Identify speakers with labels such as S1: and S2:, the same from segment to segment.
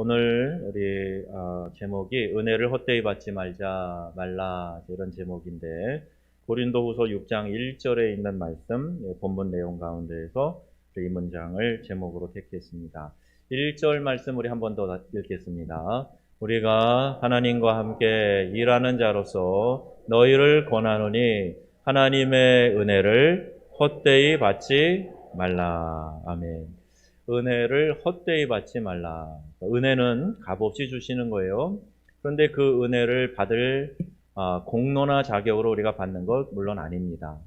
S1: 오늘 우리 어, 제목이 은혜를 헛되이 받지 말자 말라 이런 제목인데 고린도후서 6장 1절에 있는 말씀 예, 본문 내용 가운데에서 이 문장을 제목으로 택했습니다. 1절 말씀 우리 한 번 더 읽겠습니다. 우리가 하나님과 함께 일하는 자로서 너희를 권하노니 하나님의 은혜를 헛되이 받지 말라. 아멘. 은혜를 헛되이 받지 말라. 은혜는 값없이 주시는 거예요. 그런데 그 은혜를 받을 아, 공로나 자격으로 우리가 받는 것 물론 아닙니다.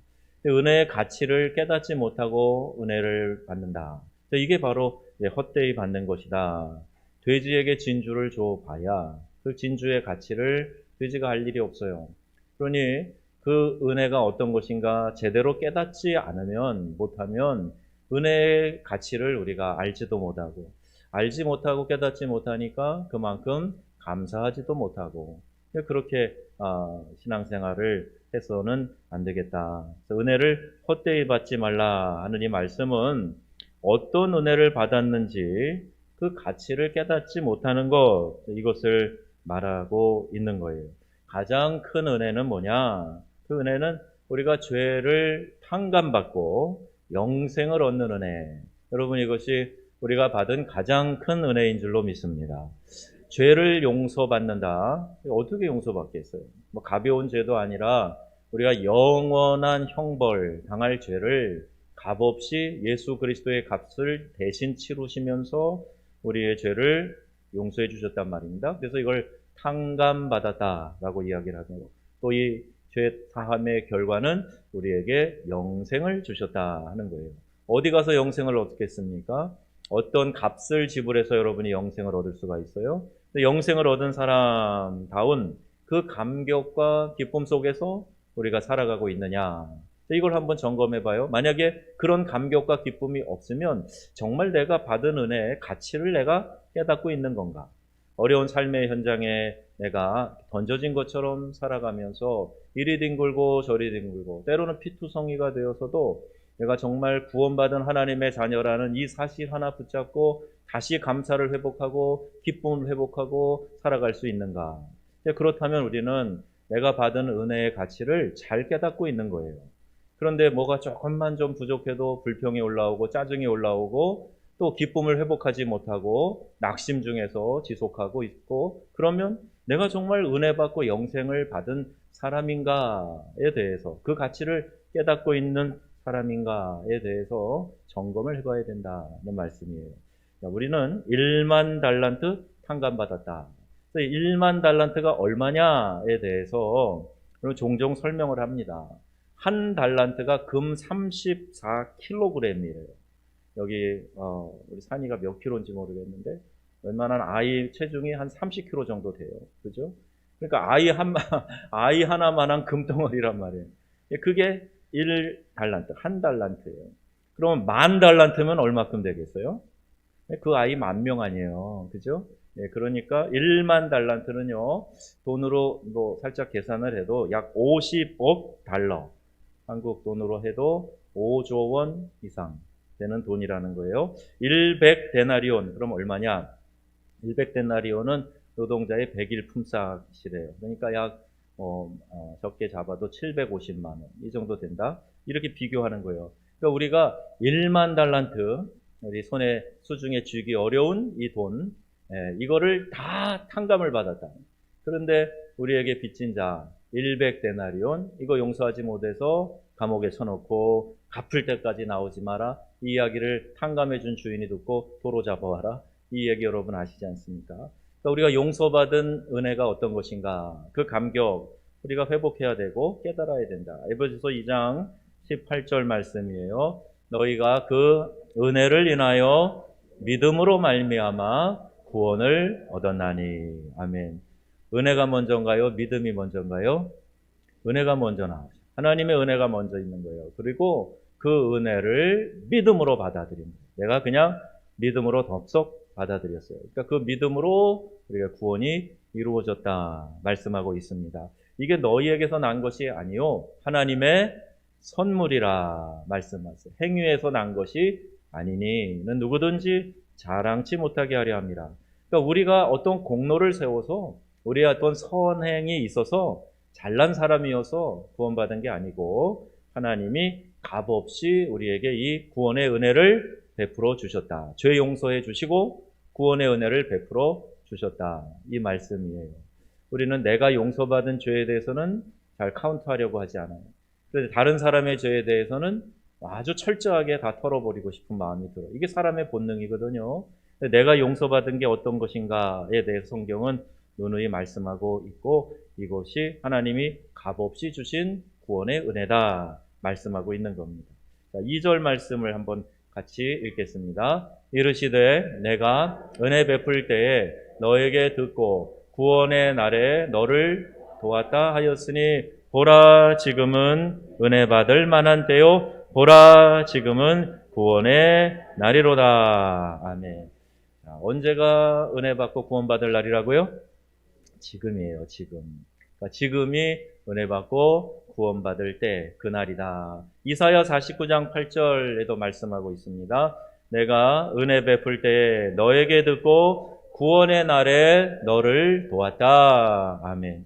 S1: 은혜의 가치를 깨닫지 못하고 은혜를 받는다. 이게 바로 헛되이 받는 것이다. 돼지에게 진주를 줘봐야 그 진주의 가치를 돼지가 할 일이 없어요. 그러니 그 은혜가 어떤 것인가 제대로 깨닫지 않으면 못하면 은혜의 가치를 우리가 알지도 못하고 알지 못하고 깨닫지 못하니까 그만큼 감사하지도 못하고 그렇게 아, 신앙생활을 해서는 안 되겠다. 은혜를 헛되이 받지 말라 하는 이 말씀은 어떤 은혜를 받았는지 그 가치를 깨닫지 못하는 것 이것을 말하고 있는 거예요. 가장 큰 은혜는 뭐냐? 그 은혜는 우리가 죄를 탕감받고 영생을 얻는 은혜. 여러분 이것이 우리가 받은 가장 큰 은혜인 줄로 믿습니다. 죄를 용서받는다. 어떻게 용서받겠어요? 뭐 가벼운 죄도 아니라 우리가 영원한 형벌 당할 죄를 값없이 예수 그리스도의 값을 대신 치루시면서 우리의 죄를 용서해 주셨단 말입니다. 그래서 이걸 탕감받았다라고 이야기를 하고 또 이 죄 사함의 결과는 우리에게 영생을 주셨다 하는 거예요. 어디 가서 영생을 얻겠습니까? 어떤 값을 지불해서 여러분이 영생을 얻을 수가 있어요? 영생을 얻은 사람다운 그 감격과 기쁨 속에서 우리가 살아가고 있느냐. 이걸 한번 점검해 봐요. 만약에 그런 감격과 기쁨이 없으면 정말 내가 받은 은혜의 가치를 내가 깨닫고 있는 건가? 어려운 삶의 현장에 내가 던져진 것처럼 살아가면서 이리 뒹굴고 저리 뒹굴고 때로는 피투성이가 되어서도 내가 정말 구원받은 하나님의 자녀라는 이 사실 하나 붙잡고 다시 감사를 회복하고 기쁨을 회복하고 살아갈 수 있는가? 그렇다면 우리는 내가 받은 은혜의 가치를 잘 깨닫고 있는 거예요. 그런데 뭐가 조금만 좀 부족해도 불평이 올라오고 짜증이 올라오고 또 기쁨을 회복하지 못하고 낙심 중에서 지속하고 있고 그러면 내가 정말 은혜 받고 영생을 받은 사람인가에 대해서 그 가치를 깨닫고 있는 사람인가에 대해서 점검을 해봐야 된다는 말씀이에요. 우리는 1만 달란트 탕감받았다. 1만 달란트가 얼마냐에 대해서 종종 설명을 합니다. 한 달란트가 금 34kg이에요. 여기 어, 우리 산이가 몇 킬로인지 모르겠는데 웬만한 아이 체중이 한 30kg 정도 돼요. 그죠? 그러니까 아이 한 아이 하나만한 금덩어리란 말이에요. 그게 1달란트, 한 달란트예요. 그러면 만 달란트면 얼마큼 되겠어요? 그 아이 만 명 아니에요. 그죠? 예, 그러니까 1만 달란트는요, 돈으로 뭐 살짝 계산을 해도 약 50억 달러. 한국 돈으로 해도 5조 원 이상 되는 돈이라는 거예요. 100 데나리온, 그럼 얼마냐? 100 데나리온은 노동자의 100일 품삯이래요. 그러니까 약 어, 어, 적게 잡아도 750만 원 이 정도 된다. 이렇게 비교하는 거예요. 그러니까 우리가 1만 달란트 우리 손에 수중에 쥐기 어려운 이 돈, 예, 이거를 다 탕감을 받았다. 그런데 우리에게 빚진 자 100데나리온 이거 용서하지 못해서 감옥에 쳐놓고 갚을 때까지 나오지 마라. 이 이야기를 탕감해 준 주인이 듣고 도로 잡아와라. 이 얘기 여러분 아시지 않습니까? 그러니까 우리가 용서받은 은혜가 어떤 것인가? 그 감격 우리가 회복해야 되고 깨달아야 된다. 에베소서 2장 18절 말씀이에요. 너희가 그 은혜를 인하여 믿음으로 말미암아 구원을 얻었나니. 아멘. 은혜가 먼저인가요? 믿음이 먼저인가요? 은혜가 먼저 나오죠. 하나님의 은혜가 먼저 있는 거예요. 그리고 그 은혜를 믿음으로 받아들입니다. 내가 그냥 믿음으로 덥석 받아들였어요. 그러니까 그 믿음으로 우리가 구원이 이루어졌다 말씀하고 있습니다. 이게 너희에게서 난 것이 아니요 하나님의 선물이라 말씀하세요. 행위에서 난 것이 아니니는 누구든지 자랑치 못하게 하려 합니다. 그러니까 우리가 어떤 공로를 세워서 우리의 어떤 선행이 있어서 잘난 사람이어서 구원받은 게 아니고 하나님이 값없이 우리에게 이 구원의 은혜를 베풀어 주셨다. 죄 용서해 주시고 구원의 은혜를 베풀어 주셨다. 이 말씀이에요. 우리는 내가 용서받은 죄에 대해서는 잘 카운트하려고 하지 않아요. 그런데 다른 사람의 죄에 대해서는 아주 철저하게 다 털어버리고 싶은 마음이 들어. 이게 사람의 본능이거든요. 내가 용서받은 게 어떤 것인가에 대해서 성경은 누누이 말씀하고 있고 이것이 하나님이 값없이 주신 구원의 은혜다 말씀하고 있는 겁니다. 자, 2절 말씀을 한번 같이 읽겠습니다. 이르시되 내가 은혜 베풀 때에 너에게 듣고 구원의 날에 너를 도왔다 하였으니 보라 지금은 은혜 받을 만한 때요 보라 지금은 구원의 날이로다. 아멘. 자, 언제가 은혜 받고 구원 받을 날이라고요? 지금이에요, 지금. 그러니까 지금이 은혜 받고 구원받을 때, 그날이다. 이사야 49장 8절에도 말씀하고 있습니다. 내가 은혜 베풀 때에 너에게 듣고 구원의 날에 너를 도왔다. 아멘.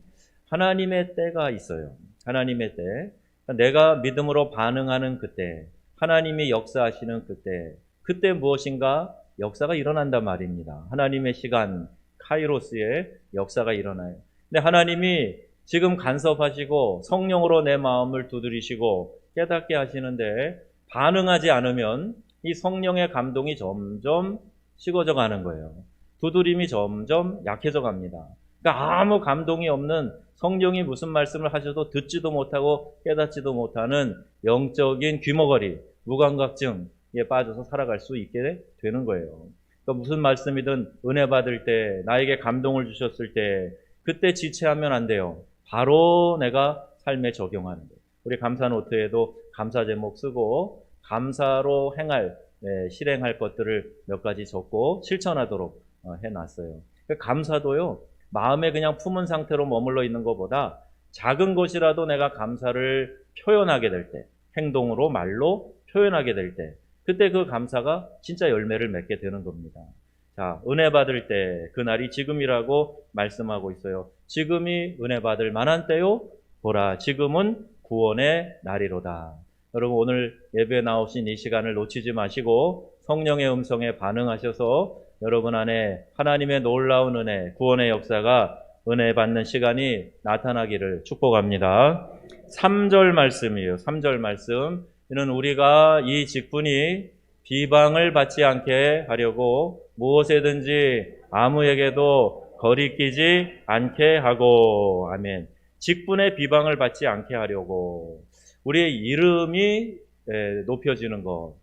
S1: 하나님의 때가 있어요. 하나님의 때. 내가 믿음으로 반응하는 그때, 하나님이 역사하시는 그때, 그때 무엇인가 역사가 일어난단 말입니다. 하나님의 시간, 카이로스의 역사가 일어나요. 근데 하나님이 지금 간섭하시고 성령으로 내 마음을 두드리시고 깨닫게 하시는데 반응하지 않으면 이 성령의 감동이 점점 식어져 가는 거예요. 두드림이 점점 약해져 갑니다. 그러니까 아무 감동이 없는 성령이 무슨 말씀을 하셔도 듣지도 못하고 깨닫지도 못하는 영적인 귀머거리, 무감각증에 빠져서 살아갈 수 있게 되는 거예요. 그러니까 무슨 말씀이든 은혜 받을 때, 나에게 감동을 주셨을 때, 그때 지체하면 안 돼요. 바로 내가 삶에 적용하는 거예요. 우리 감사 노트에도 감사 제목 쓰고 감사로 행할, 네, 실행할 것들을 몇 가지 적고 실천하도록 어, 해놨어요. 그러니까 감사도요, 마음에 그냥 품은 상태로 머물러 있는 것보다 작은 것이라도 내가 감사를 표현하게 될 때, 행동으로, 말로 표현하게 될 때, 그때 그 감사가 진짜 열매를 맺게 되는 겁니다. 자, 은혜 받을 때, 그날이 지금이라고 말씀하고 있어요. 지금이 은혜 받을 만한 때요? 보라, 지금은 구원의 날이로다. 여러분, 오늘 예배 나오신 이 시간을 놓치지 마시고 성령의 음성에 반응하셔서 여러분 안에 하나님의 놀라운 은혜, 구원의 역사가 은혜 받는 시간이 나타나기를 축복합니다. 3절 말씀이에요. 3절 말씀. 이는 우리가 이 직분이 비방을 받지 않게 하려고 무엇에든지 아무에게도 거리끼지 않게 하고 아멘. 직분의 비방을 받지 않게 하려고 우리의 이름이 높여지는 것.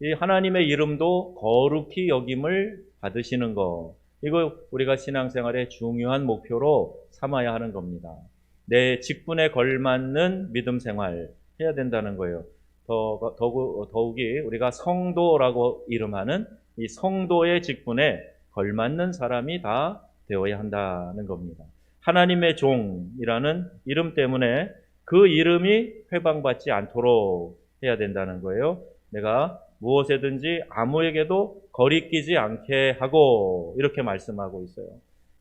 S1: 이 하나님의 이름도 거룩히 여김을 받으시는 것. 이거 우리가 신앙생활의 중요한 목표로 삼아야 하는 겁니다. 내 직분에 걸맞는 믿음 생활 해야 된다는 거예요. 더, 더구, 더욱이 우리가 성도라고 이름하는 이 성도의 직분에 걸맞는 사람이 다 되어야 한다는 겁니다. 하나님의 종이라는 이름 때문에 그 이름이 회방받지 않도록 해야 된다는 거예요. 내가 무엇에든지 아무에게도 거리끼지 않게 하고 이렇게 말씀하고 있어요.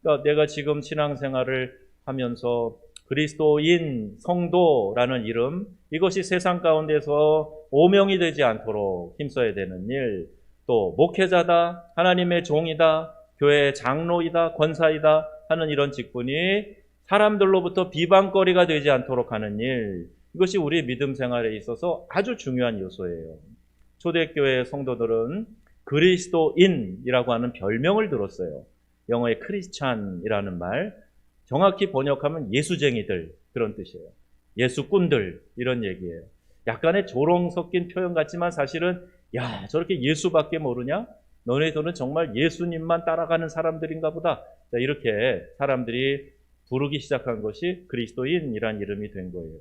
S1: 그러니까 내가 지금 신앙생활을 하면서 그리스도인 성도라는 이름 이것이 세상 가운데서 오명이 되지 않도록 힘써야 되는 일, 또 목회자다, 하나님의 종이다, 교회의 장로이다, 권사이다 하는 이런 직분이 사람들로부터 비방거리가 되지 않도록 하는 일, 이것이 우리 믿음 생활에 있어서 아주 중요한 요소예요. 초대교회 성도들은 그리스도인이라고 하는 별명을 들었어요. 영어의 크리스찬이라는 말, 정확히 번역하면 예수쟁이들 그런 뜻이에요. 예수꾼들 이런 얘기예요. 약간의 조롱 섞인 표현 같지만 사실은 야 저렇게 예수밖에 모르냐? 너네들은 정말 예수님만 따라가는 사람들인가 보다. 자, 이렇게 사람들이 부르기 시작한 것이 그리스도인이란 이름이 된 거예요.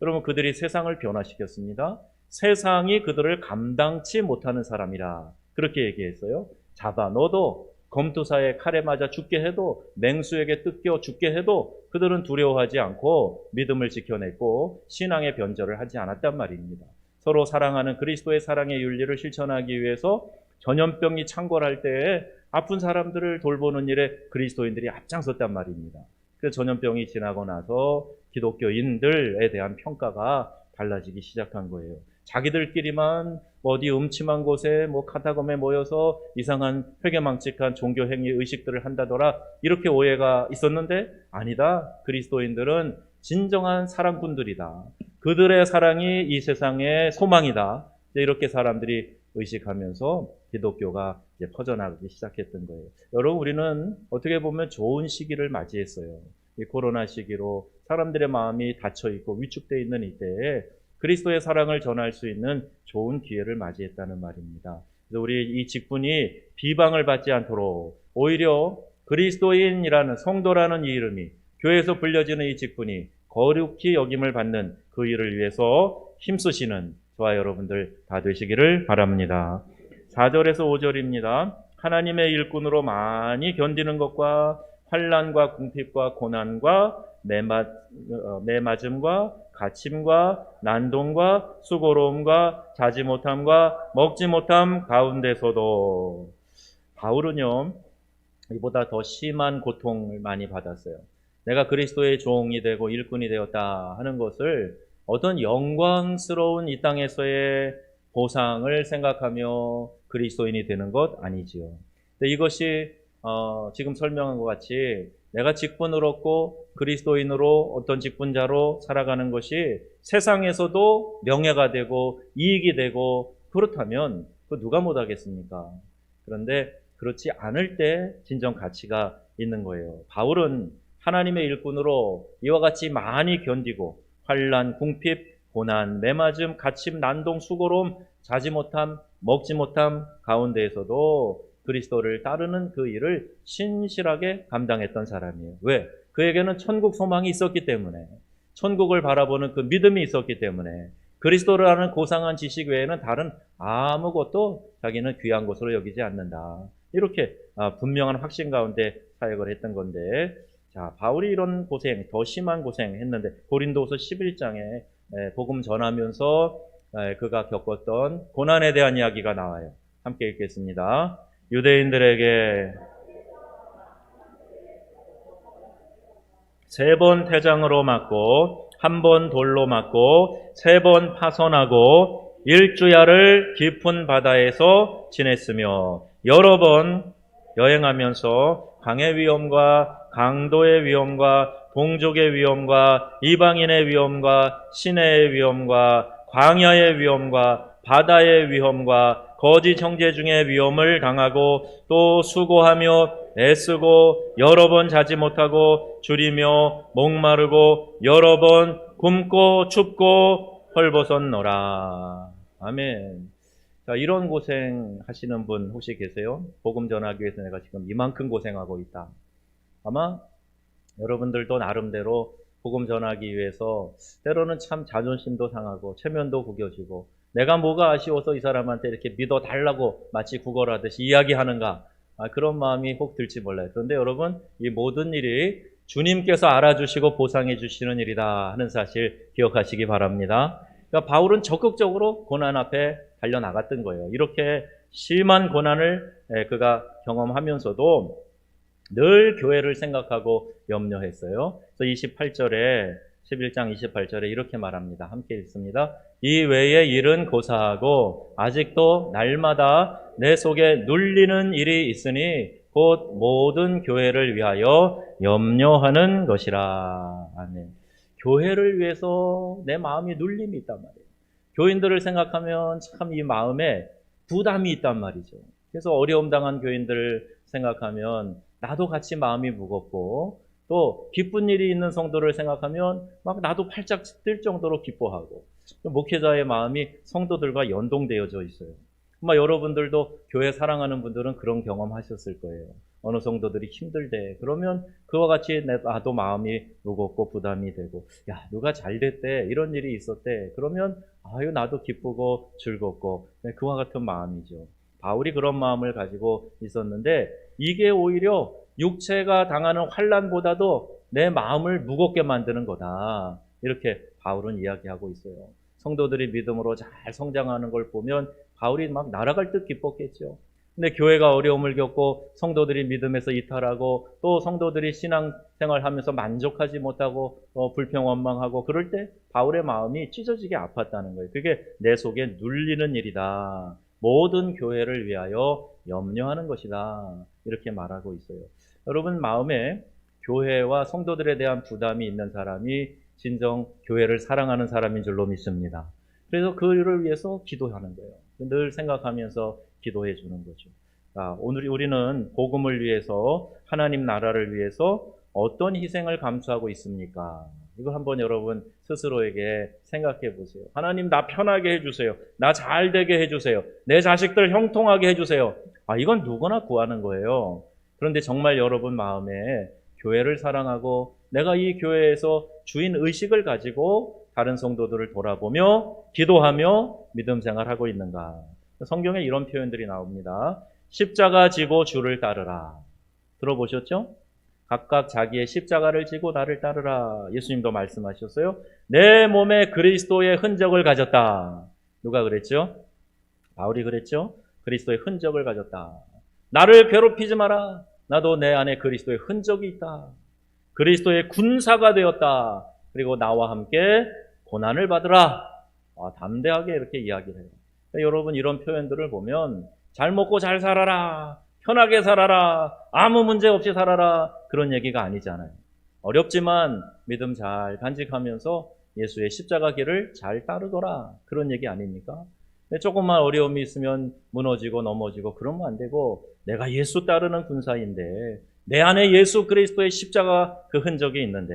S1: 여러분 그들이 세상을 변화시켰습니다. 세상이 그들을 감당치 못하는 사람이라 그렇게 얘기했어요. 잡아 너도 검투사의 칼에 맞아 죽게 해도 맹수에게 뜯겨 죽게 해도 그들은 두려워하지 않고 믿음을 지켜냈고 신앙의 변절을 하지 않았단 말입니다. 서로 사랑하는 그리스도의 사랑의 윤리를 실천하기 위해서 전염병이 창궐할 때에 아픈 사람들을 돌보는 일에 그리스도인들이 앞장섰단 말입니다. 그 전염병이 지나고 나서 기독교인들에 대한 평가가 달라지기 시작한 거예요. 자기들끼리만 뭐 어디 음침한 곳에 뭐 카타콤에 모여서 이상한 회개망측한 종교 행위 의식들을 한다더라 이렇게 오해가 있었는데 아니다. 그리스도인들은 진정한 사랑꾼들이다. 그들의 사랑이 이 세상의 소망이다. 이렇게 사람들이 의식하면서 기독교가 이제 퍼져나가기 시작했던 거예요. 여러분 우리는 어떻게 보면 좋은 시기를 맞이했어요. 이 코로나 시기로 사람들의 마음이 닫혀 있고 위축되어 있는 이때에 그리스도의 사랑을 전할 수 있는 좋은 기회를 맞이했다는 말입니다. 그래서 우리 이 직분이 비방을 받지 않도록 오히려 그리스도인이라는 성도라는 이 이름이 교회에서 불려지는 이 직분이 거룩히 여김을 받는 그 일을 위해서 힘쓰시는 저와 여러분들 다 되시기를 바랍니다. 4절에서 5절입니다. 하나님의 일꾼으로 많이 견디는 것과 환란과 궁핍과 고난과 매맞, 어, 매맞음과 갇힘과 난동과 수고로움과 자지 못함과 먹지 못함 가운데서도 바울은요 이보다 더 심한 고통을 많이 받았어요. 내가 그리스도의 종이 되고 일꾼이 되었다 하는 것을 어떤 영광스러운 이 땅에서의 보상을 생각하며 그리스도인이 되는 것 아니지요. 이것이 어, 지금 설명한 것 같이 내가 직분을 얻고 그리스도인으로 어떤 직분자로 살아가는 것이 세상에서도 명예가 되고 이익이 되고 그렇다면 그 누가 못하겠습니까? 그런데 그렇지 않을 때 진정 가치가 있는 거예요. 바울은 하나님의 일꾼으로 이와 같이 많이 견디고 환란, 궁핍, 고난, 매맞음, 갇힘, 난동, 수고로움, 자지 못함, 먹지 못함 가운데에서도 그리스도를 따르는 그 일을 신실하게 감당했던 사람이에요. 왜? 그에게는 천국 소망이 있었기 때문에 천국을 바라보는 그 믿음이 있었기 때문에 그리스도라는 고상한 지식 외에는 다른 아무것도 자기는 귀한 것으로 여기지 않는다. 이렇게 아, 분명한 확신 가운데 사역을 했던 건데 자, 바울이 이런 고생, 더 심한 고생 했는데 고린도서 11장에 복음 전하면서 그가 겪었던 고난에 대한 이야기가 나와요. 함께 읽겠습니다. 유대인들에게 세 번 태장으로 맞고 한 번 돌로 맞고 세 번 파손하고 일주야를 깊은 바다에서 지냈으며 여러 번 여행하면서 강의 위험과 강도의 위험과 동족의 위험과 이방인의 위험과 시내의 위험과 광야의 위험과 바다의 위험과 거짓 형제 중에 위험을 당하고 또 수고하며 애쓰고 여러 번 자지 못하고 줄이며 목마르고 여러 번 굶고 춥고 헐벗었노라. 아멘. 자, 이런 고생 하시는 분 혹시 계세요? 복음 전하기 위해서 내가 지금 이만큼 고생하고 있다. 아마 여러분들도 나름대로 복음 전하기 위해서 때로는 참 자존심도 상하고 체면도 구겨지고 내가 뭐가 아쉬워서 이 사람한테 이렇게 믿어 달라고 마치 구걸하듯이 이야기하는가 아, 그런 마음이 혹 들지 몰라요. 그런데 여러분 이 모든 일이 주님께서 알아주시고 보상해 주시는 일이다 하는 사실 기억하시기 바랍니다. 그러니까 바울은 적극적으로 고난 앞에 달려 나갔던 거예요. 이렇게 심한 고난을 그가 경험하면서도 늘 교회를 생각하고 염려했어요. 그래서 28절에 11장 28절에 이렇게 말합니다. 함께 읽습니다. 이 외의 일은 고사하고 아직도 날마다 내 속에 눌리는 일이 있으니 곧 모든 교회를 위하여 염려하는 것이라. 아멘. 교회를 위해서 내 마음이 눌림이 있단 말이에요. 교인들을 생각하면 참 이 마음에 부담이 있단 말이죠. 그래서 어려움 당한 교인들을 생각하면 나도 같이 마음이 무겁고 또 기쁜 일이 있는 성도를 생각하면 막 나도 팔짝 뛸 정도로 기뻐하고 목회자의 마음이 성도들과 연동되어져 있어요. 아마 여러분들도 교회 사랑하는 분들은 그런 경험하셨을 거예요. 어느 성도들이 힘들대. 그러면 그와 같이 나도 마음이 무겁고 부담이 되고, 야, 누가 잘 됐대. 이런 일이 있었대. 그러면, 아유, 나도 기쁘고 즐겁고, 네, 그와 같은 마음이죠. 바울이 그런 마음을 가지고 있었는데, 이게 오히려 육체가 당하는 환란보다도 내 마음을 무겁게 만드는 거다. 이렇게 바울은 이야기하고 있어요. 성도들이 믿음으로 잘 성장하는 걸 보면 바울이 막 날아갈 듯 기뻤겠죠. 근데 교회가 어려움을 겪고 성도들이 믿음에서 이탈하고 또 성도들이 신앙생활 하면서 만족하지 못하고 어, 불평 원망하고 그럴 때 바울의 마음이 찢어지게 아팠다는 거예요. 그게 내 속에 눌리는 일이다. 모든 교회를 위하여 염려하는 것이다. 이렇게 말하고 있어요. 여러분 마음에 교회와 성도들에 대한 부담이 있는 사람이 진정 교회를 사랑하는 사람인 줄로 믿습니다. 그래서 그를 위해서 기도하는 거예요. 늘 생각하면서 기도해 주는 거죠. 아, 오늘 우리는 복음을 위해서 하나님 나라를 위해서 어떤 희생을 감수하고 있습니까? 이걸 한번 여러분 스스로에게 생각해 보세요. 하나님 나 편하게 해주세요. 나 잘 되게 해주세요. 내 자식들 형통하게 해주세요. 아 이건 누구나 구하는 거예요. 그런데 정말 여러분 마음에 교회를 사랑하고 내가 이 교회에서 주인 의식을 가지고 다른 성도들을 돌아보며 기도하며 믿음 생활하고 있는가? 성경에 이런 표현들이 나옵니다. 십자가 지고 주를 따르라. 들어보셨죠? 각각 자기의 십자가를 지고 나를 따르라. 예수님도 말씀하셨어요. 내 몸에 그리스도의 흔적을 가졌다. 누가 그랬죠? 바울이 그랬죠? 그리스도의 흔적을 가졌다. 나를 괴롭히지 마라. 나도 내 안에 그리스도의 흔적이 있다. 그리스도의 군사가 되었다. 그리고 나와 함께 고난을 받으라. 아, 담대하게 이렇게 이야기를 해요. 그러니까 여러분 이런 표현들을 보면 잘 먹고 잘 살아라. 편하게 살아라. 아무 문제 없이 살아라. 그런 얘기가 아니잖아요. 어렵지만 믿음 잘 간직하면서 예수의 십자가 길을 잘 따르거라. 그런 얘기 아닙니까? 조금만 어려움이 있으면 무너지고 넘어지고 그러면 안 되고 내가 예수 따르는 군사인데 내 안에 예수 그리스도의 십자가 그 흔적이 있는데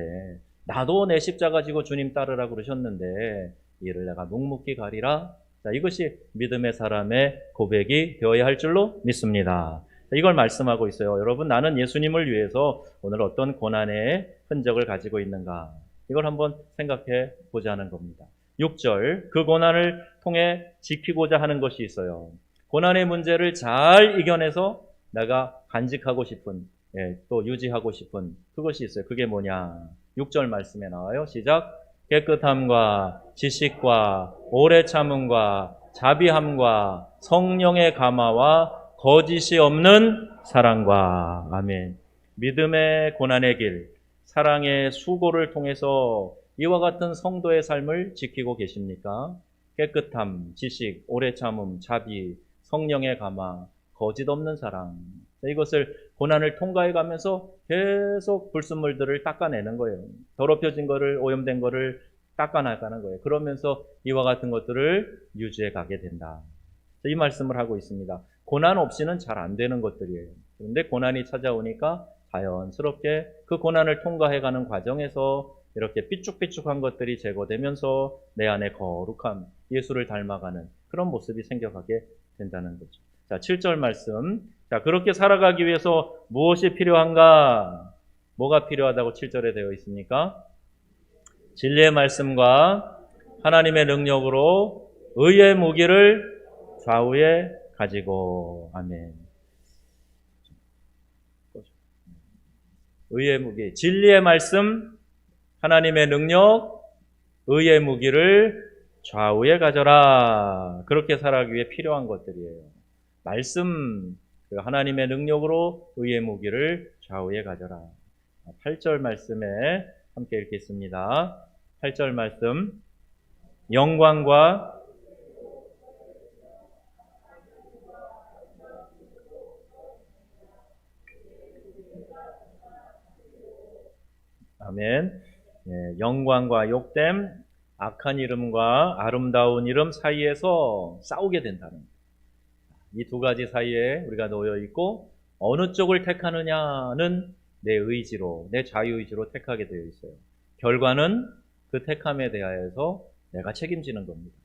S1: 나도 내 십자가 지고 주님 따르라 그러셨는데 이를 내가 묵묵히 가리라. 자, 이것이 믿음의 사람의 고백이 되어야 할 줄로 믿습니다. 이걸 말씀하고 있어요. 여러분, 나는 예수님을 위해서 오늘 어떤 고난의 흔적을 가지고 있는가? 이걸 한번 생각해 보자는 겁니다. 6절, 그 고난을 통해 지키고자 하는 것이 있어요. 고난의 문제를 잘 이겨내서 내가 간직하고 싶은, 예, 또 유지하고 싶은 그것이 있어요. 그게 뭐냐? 6절 말씀에 나와요. 시작. 깨끗함과 지식과 오래 참음과 자비함과 성령의 감화와 거짓이 없는 사랑과 아멘. 믿음의 고난의 길, 사랑의 수고를 통해서 이와 같은 성도의 삶을 지키고 계십니까? 깨끗함, 지식, 오래 참음, 자비, 성령의 감화, 거짓 없는 사랑. 이것을 고난을 통과해 가면서 계속 불순물들을 닦아내는 거예요. 더럽혀진 거를, 오염된 거를 닦아나가는 거예요. 그러면서 이와 같은 것들을 유지해 가게 된다. 이 말씀을 하고 있습니다. 고난 없이는 잘 안 되는 것들이에요. 그런데 고난이 찾아오니까 자연스럽게 그 고난을 통과해 가는 과정에서 이렇게 삐쭉삐쭉한 것들이 제거되면서 내 안에 거룩함, 예수를 닮아가는 그런 모습이 생겨가게 된다는 거죠. 자, 7절 말씀. 자, 그렇게 살아가기 위해서 무엇이 필요한가? 뭐가 필요하다고 7절에 되어 있습니까? 진리의 말씀과 하나님의 능력으로 의의 무기를 좌우에 가지고 아멘. 의의 무기, 진리의 말씀, 하나님의 능력, 의의 무기를 좌우에 가져라. 그렇게 살아가기 위해 필요한 것들이에요. 말씀, 그 하나님의 능력으로 의의 무기를 좌우에 가져라. 8절 말씀에 함께 읽겠습니다. 8절 말씀. 영광과 아멘. 예, 영광과 욕됨, 악한 이름과 아름다운 이름 사이에서 싸우게 된다는 이 두 가지 사이에 우리가 놓여 있고 어느 쪽을 택하느냐는 내 의지로, 내 자유의지로 택하게 되어 있어요. 결과는 그 택함에 대하여서 내가 책임지는 겁니다.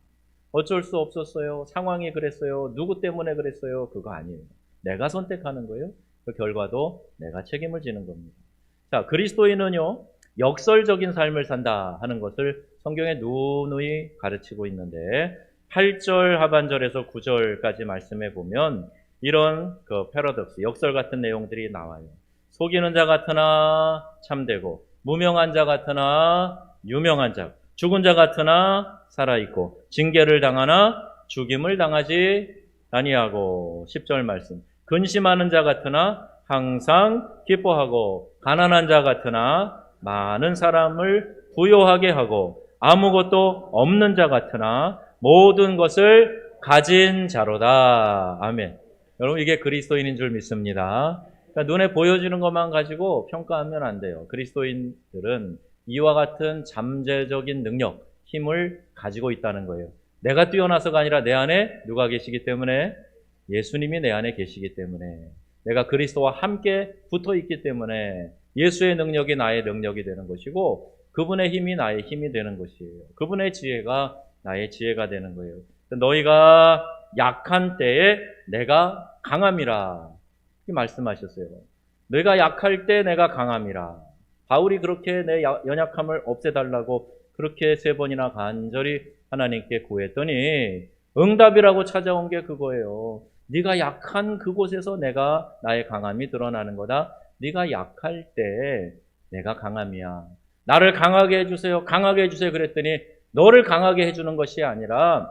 S1: 어쩔 수 없었어요. 상황이 그랬어요. 누구 때문에 그랬어요. 그거 아니에요. 내가 선택하는 거예요. 그 결과도 내가 책임을 지는 겁니다. 자, 그리스도인은요, 역설적인 삶을 산다 하는 것을 성경에 누누이 가르치고 있는데, 8절 하반절에서 9절까지 말씀해 보면, 이런 그 패러독스, 역설 같은 내용들이 나와요. 속이는 자 같으나 참되고 무명한 자 같으나 유명한 자 죽은 자 같으나 살아있고 징계를 당하나 죽임을 당하지 아니하고 10절 말씀 근심하는 자 같으나 항상 기뻐하고 가난한 자 같으나 많은 사람을 부요하게 하고 아무것도 없는 자 같으나 모든 것을 가진 자로다. 아멘. 여러분 이게 그리스도인인 줄 믿습니다. 그러니까 눈에 보여지는 것만 가지고 평가하면 안 돼요. 그리스도인들은 이와 같은 잠재적인 능력, 힘을 가지고 있다는 거예요. 내가 뛰어나서가 아니라 내 안에 누가 계시기 때문에 예수님이 내 안에 계시기 때문에 내가 그리스도와 함께 붙어 있기 때문에 예수의 능력이 나의 능력이 되는 것이고 그분의 힘이 나의 힘이 되는 것이에요. 그분의 지혜가 나의 지혜가 되는 거예요. 너희가 약한 때에 내가 강함이라 이렇게 말씀하셨어요. 너희가 약할 때 내가 강함이라. 바울이 그렇게 내 연약함을 없애달라고 그렇게 세 번이나 간절히 하나님께 구했더니 응답이라고 찾아온 게 그거예요. 네가 약한 그곳에서 내가 나의 강함이 드러나는 거다. 네가 약할 때 내가 강함이야. 나를 강하게 해주세요. 강하게 해주세요. 그랬더니 너를 강하게 해주는 것이 아니라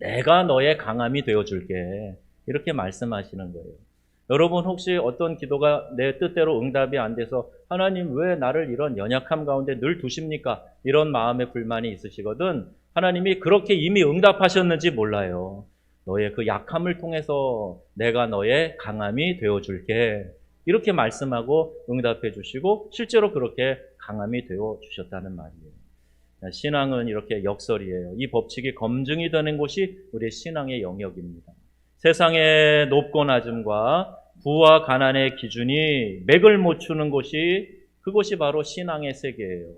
S1: 내가 너의 강함이 되어줄게. 이렇게 말씀하시는 거예요. 여러분 혹시 어떤 기도가 내 뜻대로 응답이 안 돼서 하나님 왜 나를 이런 연약함 가운데 늘 두십니까? 이런 마음의 불만이 있으시거든 하나님이 그렇게 이미 응답하셨는지 몰라요. 너의 그 약함을 통해서 내가 너의 강함이 되어 줄게. 이렇게 말씀하고 응답해 주시고 실제로 그렇게 강함이 되어 주셨다는 말이에요. 신앙은 이렇게 역설이에요. 이 법칙이 검증이 되는 곳이 우리 신앙의 영역입니다. 세상의 높고 낮음과 부와 가난의 기준이 맥을 못 추는 곳이 그곳이 바로 신앙의 세계예요.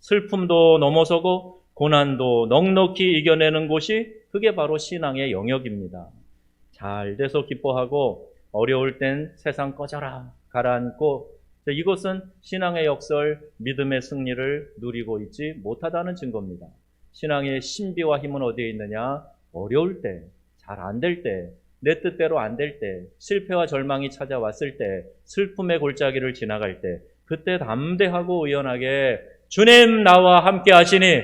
S1: 슬픔도 넘어서고 고난도 넉넉히 이겨내는 곳이 그게 바로 신앙의 영역입니다. 잘 돼서 기뻐하고 어려울 땐 세상 꺼져라 가라앉고 이것은 신앙의 역설, 믿음의 승리를 누리고 있지 못하다는 증거입니다. 신앙의 신비와 힘은 어디에 있느냐? 어려울 때, 잘 안 될 때, 내 뜻대로 안 될 때, 실패와 절망이 찾아왔을 때, 슬픔의 골짜기를 지나갈 때, 그때 담대하고 의연하게 주님 나와 함께 하시니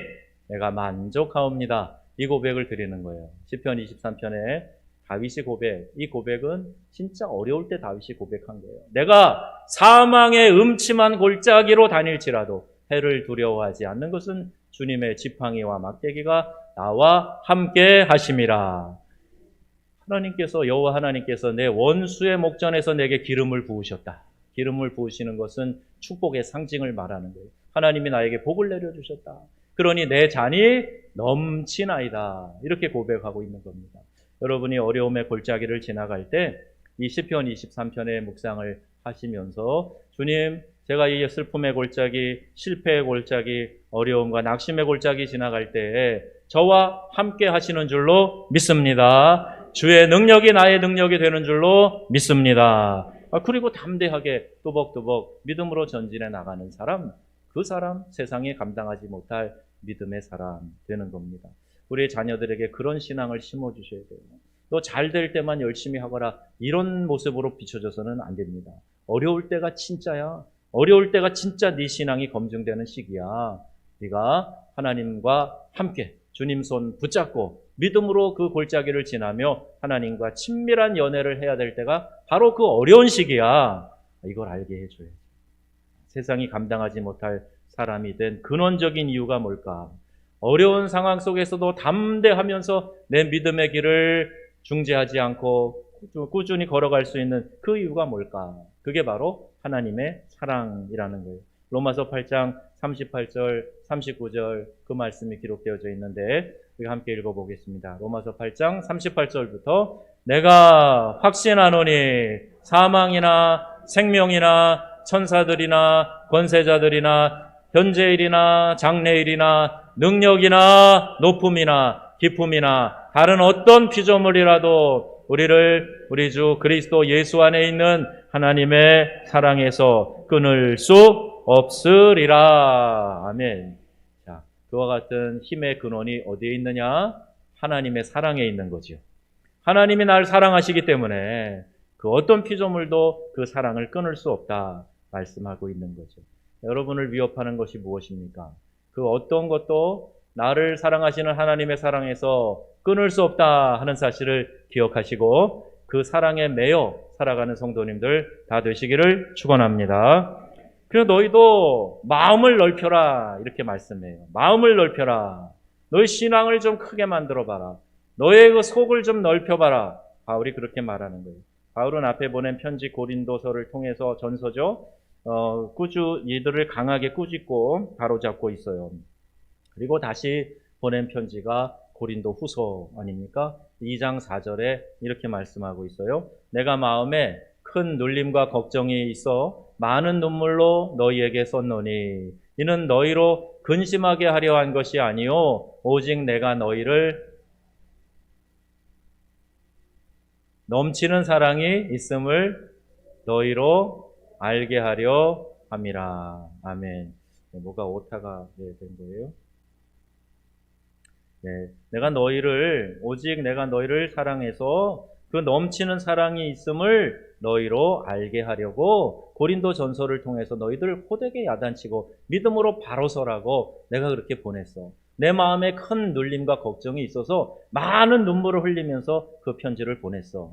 S1: 내가 만족하옵니다. 이 고백을 드리는 거예요. 시편 23편에 다윗이 고백, 이 고백은 진짜 어려울 때 다윗이 고백한 거예요. 내가 사망의 음침한 골짜기로 다닐지라도 해를 두려워하지 않는 것은 주님의 지팡이와 막대기가 나와 함께 하심이라. 하나님께서 여호와 하나님께서 내 원수의 목전에서 내게 기름을 부으셨다. 기름을 부으시는 것은 축복의 상징을 말하는 거예요. 하나님이 나에게 복을 내려 주셨다. 그러니 내 잔이 넘치나이다. 이렇게 고백하고 있는 겁니다. 여러분이 어려움의 골짜기를 지나갈 때 이 시편 23편의 묵상을 하시면서 주님 제가 이 슬픔의 골짜기, 실패의 골짜기, 어려움과 낙심의 골짜기 지나갈 때에 저와 함께 하시는 줄로 믿습니다. 주의 능력이 나의 능력이 되는 줄로 믿습니다. 아, 그리고 담대하게 또벅또벅 믿음으로 전진해 나가는 사람, 그 사람 세상에 감당하지 못할 믿음의 사람 되는 겁니다. 우리 자녀들에게 그런 신앙을 심어 주셔야 돼요. 너 잘 될 때만 열심히 하거라. 이런 모습으로 비춰져서는 안 됩니다. 어려울 때가 진짜야. 어려울 때가 진짜 네 신앙이 검증되는 시기야. 네가 하나님과 함께 주님 손 붙잡고 믿음으로 그 골짜기를 지나며 하나님과 친밀한 연애를 해야 될 때가 바로 그 어려운 시기야. 이걸 알게 해줘야 돼. 세상이 감당하지 못할 사람이 된 근원적인 이유가 뭘까? 어려운 상황 속에서도 담대하면서 내 믿음의 길을 중재하지 않고 꾸준히 걸어갈 수 있는 그 이유가 뭘까? 그게 바로 하나님의 사랑이라는 거예요. 로마서 8장 38절, 39절 그 말씀이 기록되어져 있는데 우리 함께 읽어보겠습니다. 로마서 8장 38절부터 내가 확신하노니 사망이나 생명이나 천사들이나 권세자들이나 현재일이나 장래일이나 능력이나 높음이나 기품이나 다른 어떤 피조물이라도 우리를 우리 주 그리스도 예수 안에 있는 하나님의 사랑에서 끊을 수 없으리라. 아멘. 자, 그와 같은 힘의 근원이 어디에 있느냐? 하나님의 사랑에 있는 거지요. 하나님이 날 사랑하시기 때문에 그 어떤 피조물도 그 사랑을 끊을 수 없다 말씀하고 있는 거죠. 여러분을 위협하는 것이 무엇입니까? 그 어떤 것도 나를 사랑하시는 하나님의 사랑에서 끊을 수 없다 하는 사실을 기억하시고 그 사랑에 매여 살아가는 성도님들 다 되시기를 축원합니다. 그래서 너희도 마음을 넓혀라 이렇게 말씀해요. 마음을 넓혀라. 너희 신앙을 좀 크게 만들어 봐라. 너의 그 속을 좀 넓혀 봐라. 바울이 그렇게 말하는 거예요. 바울은 앞에 보낸 편지 고린도서를 통해서 전서죠. 어, 꾸주 이들을 강하게 꾸짖고 바로잡고 있어요. 그리고 다시 보낸 편지가 고린도 후서 아닙니까? 2장 4절에 이렇게 말씀하고 있어요. 내가 마음에 큰 눌림과 걱정이 있어 많은 눈물로 너희에게 썼노니 이는 너희로 근심하게 하려 한 것이 아니요 오직 내가 너희를 넘치는 사랑이 있음을 너희로 알게 하려 함이라. 아멘. 네, 뭐가 오타가 네, 된 거예요? 네, 내가 너희를 오직 내가 너희를 사랑해서 그 넘치는 사랑이 있음을 너희로 알게 하려고 고린도 전서를 통해서 너희들 호되게 야단치고 믿음으로 바로 서라고 내가 그렇게 보냈어. 내 마음에 큰 눌림과 걱정이 있어서 많은 눈물을 흘리면서 그 편지를 보냈어.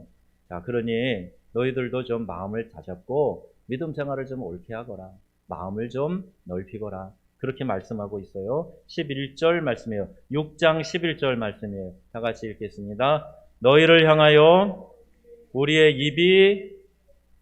S1: 자, 그러니 너희들도 좀 마음을 다잡고 믿음 생활을 좀 옳게 하거라. 마음을 좀 넓히거라. 그렇게 말씀하고 있어요. 11절 말씀이에요. 6장 11절 말씀이에요. 다 같이 읽겠습니다. 너희를 향하여 우리의 입이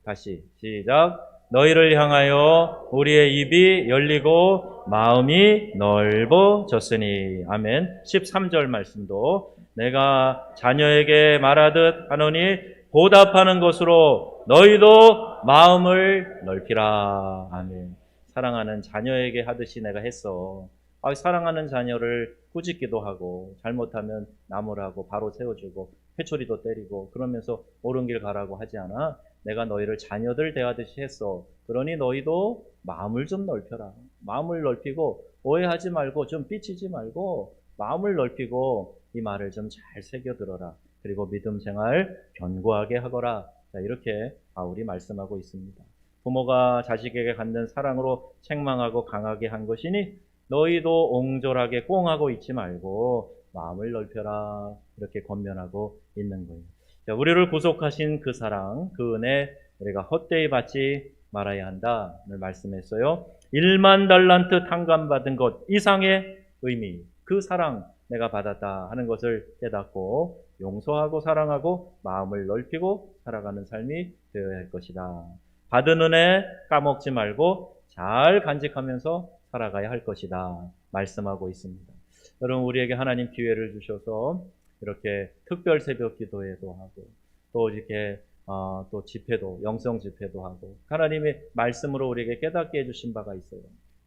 S1: 다시 시작. 너희를 향하여 우리의 입이 열리고 마음이 넓어졌으니 아멘. 13절 말씀도 내가 자녀에게 말하듯 하노니 보답하는 것으로 너희도 마음을 넓히라. 아멘. 사랑하는 자녀에게 하듯이 내가 했어. 아, 사랑하는 자녀를 꾸짖기도 하고 잘못하면 나무라고 바로 세워주고 회초리도 때리고 그러면서 옳은 길 가라고 하지 않아. 내가 너희를 자녀들 대하듯이 했어. 그러니 너희도 마음을 좀 넓혀라. 마음을 넓히고 오해하지 말고 좀 삐치지 말고 마음을 넓히고 이 말을 좀 잘 새겨 들어라. 그리고 믿음 생활 견고하게 하거라. 자, 이렇게 바울이 말씀하고 있습니다. 부모가 자식에게 갖는 사랑으로 책망하고 강하게 한 것이니 너희도 옹졸하게 꽁하고 있지 말고 마음을 넓혀라. 이렇게 권면하고 있는 거예요. 자, 우리를 구속하신 그 사랑, 그 은혜 우리가 헛되이 받지 말아야 한다를 말씀했어요. 1만 달란트 탕감받은 것 이상의 의미, 그 사랑 내가 받았다 하는 것을 깨닫고 용서하고 사랑하고 마음을 넓히고 살아가는 삶이 되어야 할 것이다. 받은 은혜 까먹지 말고 잘 간직하면서 살아가야 할 것이다. 말씀하고 있습니다. 여러분, 우리에게 하나님 기회를 주셔서 이렇게 특별 새벽 기도회도 하고 또 이렇게 어, 또 집회도 영성 집회도 하고 하나님의 말씀으로 우리에게 깨닫게 해주신 바가 있어요.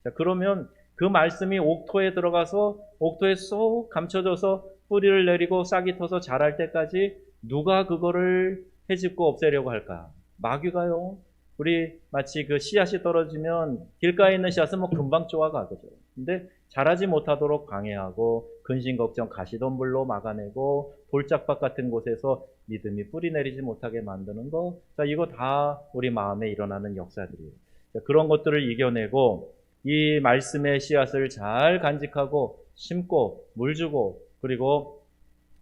S1: 자 그러면 그 말씀이 옥토에 들어가서 옥토에 쏙 감춰져서 뿌리를 내리고 싹이 터서 자랄 때까지 누가 그거를 해집고 없애려고 할까? 마귀가요. 우리 마치 그 씨앗이 떨어지면 길가에 있는 씨앗은 뭐 금방 쪼아가거죠. 근데 자라지 못하도록 방해하고 근심 걱정 가시덤불로 막아내고 돌짝밭 같은 곳에서 믿음이 뿌리 내리지 못하게 만드는 거. 자, 이거 다 우리 마음에 일어나는 역사들이에요. 자, 그런 것들을 이겨내고 이 말씀의 씨앗을 잘 간직하고 심고 물 주고 그리고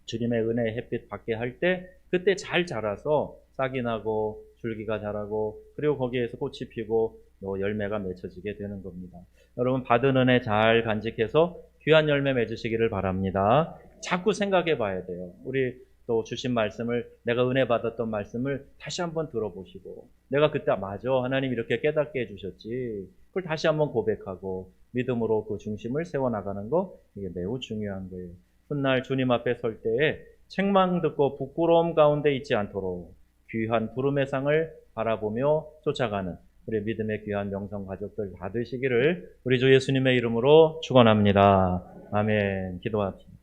S1: 주님의 은혜 햇빛 받게 할 때 그때 잘 자라서 싹이 나고 줄기가 자라고 그리고 거기에서 꽃이 피고 또 열매가 맺혀지게 되는 겁니다. 여러분 받은 은혜 잘 간직해서 귀한 열매 맺으시기를 바랍니다. 자꾸 생각해 봐야 돼요. 우리 또 주신 말씀을 내가 은혜 받았던 말씀을 다시 한번 들어보시고 내가 그때 맞아 하나님 이렇게 깨닫게 해주셨지 그걸 다시 한번 고백하고 믿음으로 그 중심을 세워 나가는 거 이게 매우 중요한 거예요. 훗날 주님 앞에 설 때에 책망 듣고 부끄러움 가운데 있지 않도록 귀한 부름의 상을 바라보며 쫓아가는 우리 믿음의 귀한 명성 가족들 다 되시기를 우리 주 예수님의 이름으로 축원합니다. 아멘. 기도합시다.